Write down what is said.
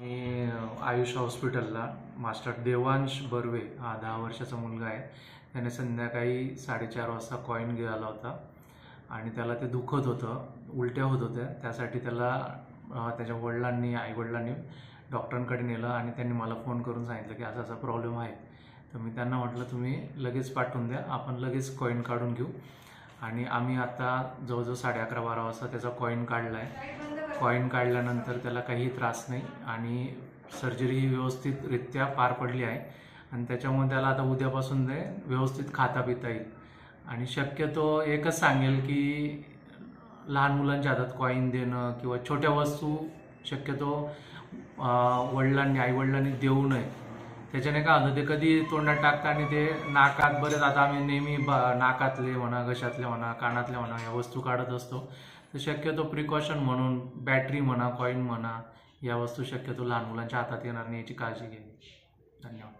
मी आयुष हॉस्पिटलला मास्टर देवांश बर्वे हा दहा वर्षाचा मुलगा आहे. त्याने संध्याकाळी साडेचार वाजता कॉईन आला होता आणि त्याला ते दुखत होतं उलट्या होत होत्या. त्यासाठी त्याला त्याच्या वडिलांनी आईवडिलांनी डॉक्टरांकडे नेलं आणि त्यांनी मला फोन करून सांगितलं की असा असा प्रॉब्लेम आहे. तर मी त्यांना म्हटलं तुम्ही लगेच पाठवून द्या. आपण लगेच कॉईन काढून घेऊ. आणि आम्ही आता जवळजवळ साडे अकरा बारा वाजता त्याचा कॉईन काढला आहे कॉईन काढल्यानंतर त्याला काही त्रास नाही आणि सर्जरी ही व्यवस्थितरित्या पार पडली आहे. आणि त्याच्यामुळे त्याला आता उद्यापासून ते व्यवस्थित खाता पिता येईल. आणि शक्यतो एकच सांगेल की लहान मुलांच्या हातात कॉईन देणं किंवा छोट्या वस्तू शक्यतो वडिलांनी आईवडिलांनी देऊ नये. त्याच्याने काय होतं ते कधी तोंडात टाकतं आणि ते नाकात बरेच आता आम्ही नेहमी ब नाकातले म्हणा घशातले म्हणा कानातले म्हणा या वस्तू काढत असतो. तर शक्यतो प्रिकॉशन म्हणून बॅटरी म्हणा कॉईन म्हणा या वस्तू शक्यतो लहान मुलांच्या हातात येणार नाही याची काळजी घ्यावी. धन्यवाद.